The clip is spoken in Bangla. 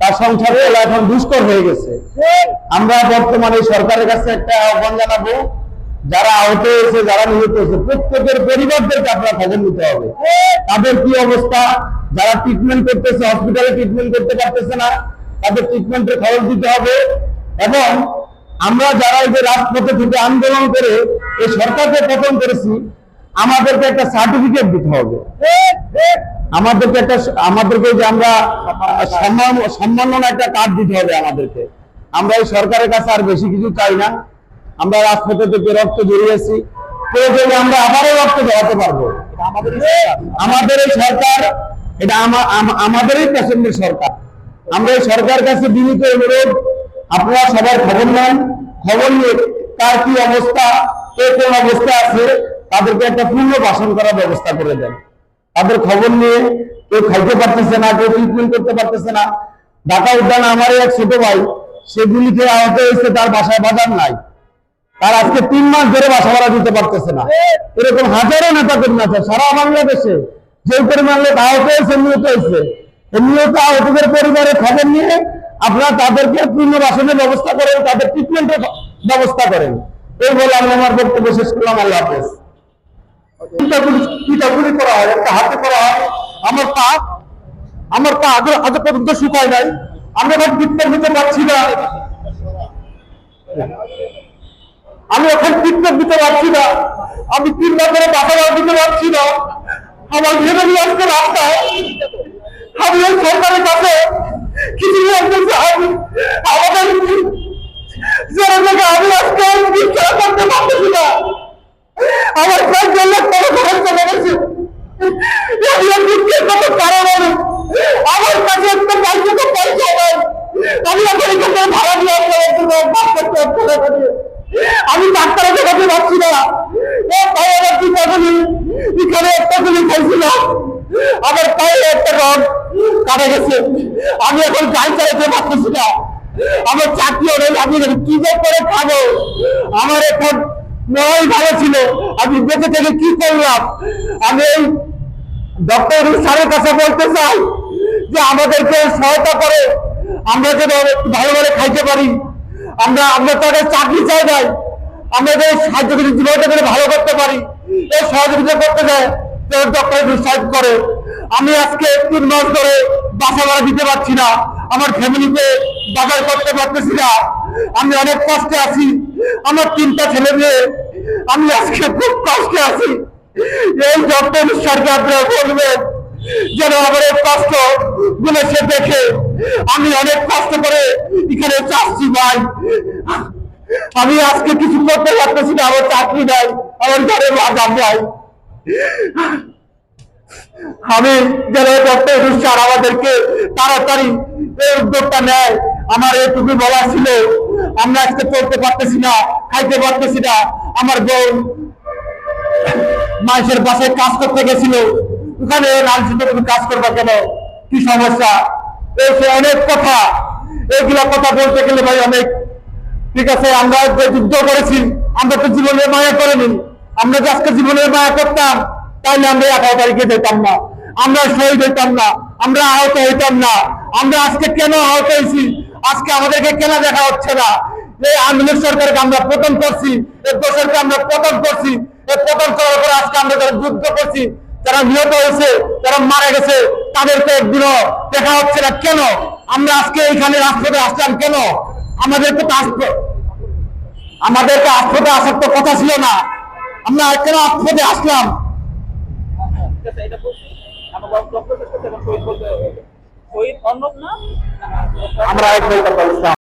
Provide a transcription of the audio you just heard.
তার সংসার চলা এখন দুষ্কর হয়ে গেছে। আমরা বর্তমানে সরকারের কাছে একটা আহ্বান জানাব, যারা আহত হয়েছে, যারা নিহত হয়েছে, প্রত্যেকের পরিবারদেরকে আপনার খবর নিতে হবে। তাদের কি অবস্থা? যারা ট্রিটমেন্ট করতেছে হসপিটালে ট্রিটমেন্ট করতে পারতেছে না, তাদের ট্রিটমেন্টের খবর দিতে হবে। এবং আমরা যারা এই যে রাজপথে থেকে আন্দোলন করে, এই সরকারকে পতন করেছি আমাদেরকে একটা সার্টিফিকেট দিতে হবে। আমাদেরকে একটা, আমাদেরকে যে আমরা সম্মান, সম্মাননা একটা কার্ড দিতে হবে আমাদেরকে। আমরা এই সরকারের কাছে আর বেশি কিছু চাই না। আমরা রাজপথে থেকে রক্ত জড়িয়েছি প্রয়োজনে আমরা আবারও রক্ত দেওয়াতে পারব। আমাদের এই সরকার, এটা আমাদেরই পছন্দের সরকার। আমরা এই সরকার কাছে বিনীত অনুরোধ, আপনারা সবার খবর নেন, খবর নিয়ে কার কি অবস্থা, কে কোন অবস্থা আছে তাদেরকে একটা পূর্ণ বাসন করার ব্যবস্থা করে দেন। তাদের খবর নিয়ে কেউ খাইতে পারতেছে না, কেউ ট্রিটমেন্ট করতে পারতেছে না। ঢাকা উদ্যান আমার এক ছোট ভাই সেগুলি খেয়ে আহত হয়েছে, তার বাসায় বাজার নাই। তার আজকে তিন মাস ধরে বাসা ভাড়া দিতে পারতেছে না। এরকম হাজারো নেতা কর্মী আছে সারা বাংলাদেশে। যে পরিমাণ লোক আহত হয়েছে, নিহত হয়েছে। নিহত আহতদের পরিবারের খবর নিয়ে আপনারা তাদেরকে পূর্ণ বাসনের ব্যবস্থা করেন, তাদের ট্রিটমেন্টের ব্যবস্থা করেন। এই বলে আমি আমার বক্তব্য শেষ করলাম। আল্লাহ হাফেজ। পিটাগুলি পিটাগুলি করা হয়, একটা হাতে করা হয়। আমার পা আমার পা আগে আগে পর্যন্ত শুকায় নাই। আমি এখন ট্রিটমেন্ট নিতে পারছি না। আমি এখন ট্রিটমেন্ট দিতে পারছি না। আমি তিন মাস ধরে বাসা দিতে পারছি না। আমার ভেবে নিয়ে আসতে রাস্তায়। আমি এই সরকারের কাছে কিছু আমাদের যারা আমি আজকে ভিক্ষা করতে পারতেছি না আমার কয়েক জন্য কোনো খরচ চলে গেছে আমি দুঃখের কত কারণ হলো আমার কাছে একটা কার্যত পয়সা নাই আমি এখন এখানে ভাড়া দিয়ে আপনার জন্য বাস করতে হচ্ছে না এখানে। আমি ডাক্তারের দেখাতে পারছি না। পায়ে আমার কি পাগলি এখানে একটা গুলি খাইছিলাম আমার পায়ে একটা রড কাটা গেছে। আমি এখন গাড়ি চালাতে পারতেছি না। আমার চাকরিও নেই আমি কি করে খাব? আমার এখন নয় ভালো ছিল। আমি বেঁচে থেকে কি করলাম? আমি এই ডক্টর স্যারের কাছে বলতে চাই যে আমাদেরকে সহায়তা করে। আমরা যেন ভালো ভালো খাইতে পারি। আমরা আমরা তাদের চাকরি চাই নাই। আমরা আমাদের সাহায্য করে জীবনটা করে ভালো করতে পারি, এই সহযোগিতা করতে যায় ডক্টর সাহায্য করে। আমি আজকে তিন মাস ধরে বাসা ভাড়া দিতে পারছি না। আমার ফ্যামিলিতে বাজার করতে পারতেছি না। আমি অনেক কষ্টে আছি। আমার তিনটা ছেলে মেয়ে। আমি আজকে খুব কষ্টে আছি। এই ডক্টর সরকার বলবেন, যেন আমার এই কষ্টগুলো সে দেখে আমি অনেক কষ্ট করে এখানে চাচ্ছি ভাই আমি আজকে কিছু করতে পারতেছি না, আমার চাকরি নাই, আমার ঘরে বাজার নাই। আমি যারা ডক্টর স্যার আমাদেরকে তাড়াতাড়ি এই উদ্যোগটা নেয়, আমার এইটুকু বলা ছিল, আমরা আজকে চলতে পারতেছি না, খাইতে পারতেছি না। আমার বউ মানুষের বাসায় কাজ করতে গেছিল, ওখানে তুমি কাজ করবা কেন? কি সমস্যা? এই সে অনেক কথা। এইগুলা কথা বলতে গেলে ভাই অনেক ঠিক আছে, আমরা যে যুদ্ধ করেছি, আমরা তো জীবনের মায়া করিনি। আমরা যে আজকে জীবনের মায়া করতাম, তাইলে আমরা এগারো তারিখে যেতাম না। আমরা শহীদ হইতাম না। আমরা আহত হইতাম না। আমরা আজকে কেন আহত হয়েছি? আজকে আমাদেরকে কেন দেখা হচ্ছে না? এই আন্দোলন সরকারকে আমরা পতন করছি, এই দোষরকে আমরা পতন করছি, এই পতন করার পর আজকে আমরা যারা যুদ্ধ করছি, যারা নিহত হয়েছে, যারা মারা গেছে তাদেরকে এগুলো দেখা হচ্ছে না। কেন? আমরা আজকে এইখানে রাজপথে আসলাম কেন? আমাদেরকে তো আমাদেরকে আসপথে আসার তো কথা ছিল না। আমরা কেন আসপথে আসলাম? আমার এক